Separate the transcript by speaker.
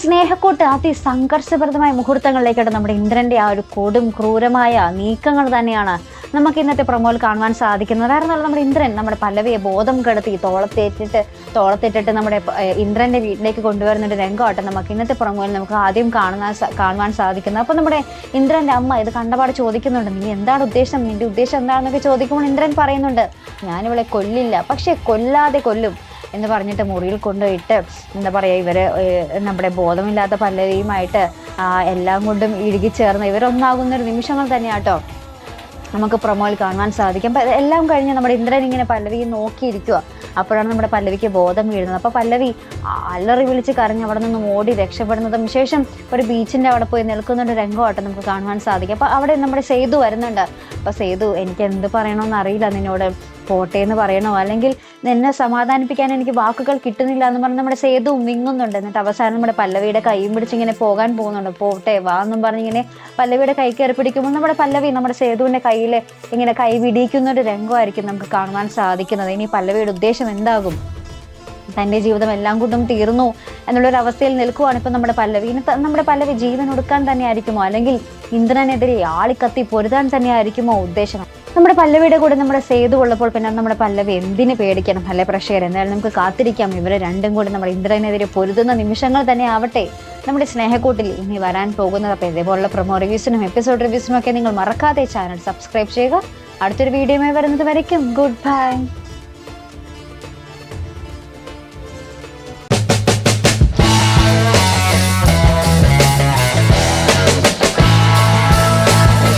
Speaker 1: സ്നേഹക്കൂട്ട് അതിസംഘർഷഭരിതമായ മുഹൂർത്തങ്ങളിലേക്കാണ് നമ്മുടെ ഇന്ദ്രന്റെ ആ ഒരു കൊടും ക്രൂരമായ നീക്കങ്ങൾ തന്നെയാണ് നമുക്ക് ഇന്നത്തെ പ്രൊമോയിൽ കാണുവാൻ സാധിക്കുന്നത്. വേറെ നമ്മുടെ ഇന്ദ്രൻ നമ്മുടെ പല്ലവിയെ ബോധം കെടുത്തി തോളത്തേറ്റിട്ട് തോളത്തേറ്റിട്ട് നമ്മുടെ ഇന്ദ്രന്റെ വീട്ടിലേക്ക് കൊണ്ടുവരുന്ന ഒരു രംഗമായിട്ട് നമുക്ക് ഇന്നത്തെ പ്രൊമോയിൽ നമുക്ക് ആദ്യം കാണുന്ന കാണുവാൻ സാധിക്കുന്നത്. അപ്പോൾ നമ്മുടെ ഇന്ദ്രന്റെ അമ്മ ഇത് കണ്ടപാട് ചോദിക്കുന്നുണ്ട് നീ എന്താണ് ഉദ്ദേശം? നിന്റെ ഉദ്ദേശം എന്താണെന്നൊക്കെ ചോദിക്കുമ്പോൾ ഇന്ദ്രൻ പറയുന്നുണ്ട് ഞാനിവളെ കൊല്ലില്ല. പക്ഷേ കൊല്ലാതെ കൊല്ലും. എന്ന് പറഞ്ഞിട്ട് മുറിയിൽ കൊണ്ടുപോയിട്ട് എന്താ പറയുക ഇവർ നമ്മുടെ ബോധമില്ലാത്ത പലരെയുമായിട്ട് എല്ലാം കൊണ്ടും ഇഴുകിച്ചേർന്ന് ഇവരൊന്നാകുന്ന ഒരു നിമിഷങ്ങൾ തന്നെയാട്ടോ നമുക്ക് പ്രൊമോയിൽ കാണുവാൻ സാധിക്കും. അപ്പം എല്ലാം കഴിഞ്ഞ് നമ്മുടെ ഇന്ദ്രൻ ഇങ്ങനെ പല്ലവിയെ നോക്കിയിരിക്കുക അപ്പോഴാണ് നമ്മുടെ പല്ലവിക്ക് ബോധം വീഴുന്നത്. അപ്പോൾ പല്ലവി അല്ലറി വിളിച്ച് കരഞ്ഞ് അവിടെ നിന്നും ഓടി രക്ഷപ്പെടുന്നതും ശേഷം ഒരു ബീച്ചിന്റെ അവിടെ പോയി നിൽക്കുന്ന ഒരു രംഗമായിട്ട് നമുക്ക് കാണുവാൻ സാധിക്കും. അപ്പോൾ അവിടെ നമ്മുടെ സേതു വരുന്നുണ്ട്. അപ്പോൾ സേതു എനിക്ക് എന്ത് പറയണമെന്ന് അറിയില്ല നിന്നോട്. പോട്ടെ എന്ന് പറയണോ? അല്ലെങ്കിൽ എന്നെ സമാധാനിപ്പിക്കാൻ എനിക്ക് വാക്കുകൾ കിട്ടുന്നില്ല എന്ന് പറഞ്ഞ് നമ്മുടെ സേതു വിങ്ങുന്നുണ്ട് എന്നിട്ട് അവസാനം നമ്മുടെ പല്ലവിയുടെ കൈയും പിടിച്ച് ഇങ്ങനെ പോകാൻ പോകുന്നുണ്ട്. പോട്ടെ വാ എന്നും പറഞ്ഞ് ഇങ്ങനെ പല്ലവിയുടെ കൈ കയറി പിടിക്കുമ്പോൾ നമ്മുടെ പല്ലവി നമ്മുടെ സേതുവിന്റെ കയ്യിൽ ഇങ്ങനെ കൈ വിടിയിക്കുന്ന ഒരു രംഗമായിരിക്കും നമുക്ക് കാണുവാൻ സാധിക്കുന്നത്. ഇനി പല്ലവിയുടെ ഉദ്ദേശം എന്താകും? തന്റെ ജീവിതം എല്ലാം കൊണ്ടും തീർന്നു. എന്നുള്ളൊരു അവസ്ഥയിൽ നിൽക്കുവാണ് ഇപ്പം നമ്മുടെ പല്ലവി. നമ്മുടെ പല്ലവി ജീവൻ ഒടുക്കാൻ തന്നെ ആയിരിക്കുമോ? അല്ലെങ്കിൽ ഇന്ദ്രനെതിരെ ആളിക്കത്തി പൊരുതാൻ തന്നെ ആയിരിക്കുമോ ഉദ്ദേശം? നമ്മുടെ പല്ലവിയുടെ കൂടെ നമ്മുടെ സേതു ഉള്ളപ്പോൾ പിന്നെ നമ്മുടെ പല്ലവി എന്തിന് പേടിക്കണം അല്ലെ പ്രേക്ഷകർ എന്തായാലും നമുക്ക് കാത്തിരിക്കാം. ഇവരെ രണ്ടും കൂടി നമ്മുടെ ഇന്ദ്രനെതിരെ പൊരുതുന്ന നിമിഷങ്ങൾ തന്നെ ആവട്ടെ. നമ്മുടെ സ്നേഹക്കൂട്ടിൽ ഇനി വരാൻ പോകുന്നത് അപ്പോൾ ഇതേപോലുള്ള പ്രൊമോ റിവ്യൂസിനും എപ്പിസോഡ് റിവ്യൂസിനും ഒക്കെ നിങ്ങൾ മറക്കാതെ ചാനൽ സബ്സ്ക്രൈബ് ചെയ്യുക. അടുത്തൊരു വീഡിയോയുമായി വരുന്നത് വരയ്ക്കും. Good bye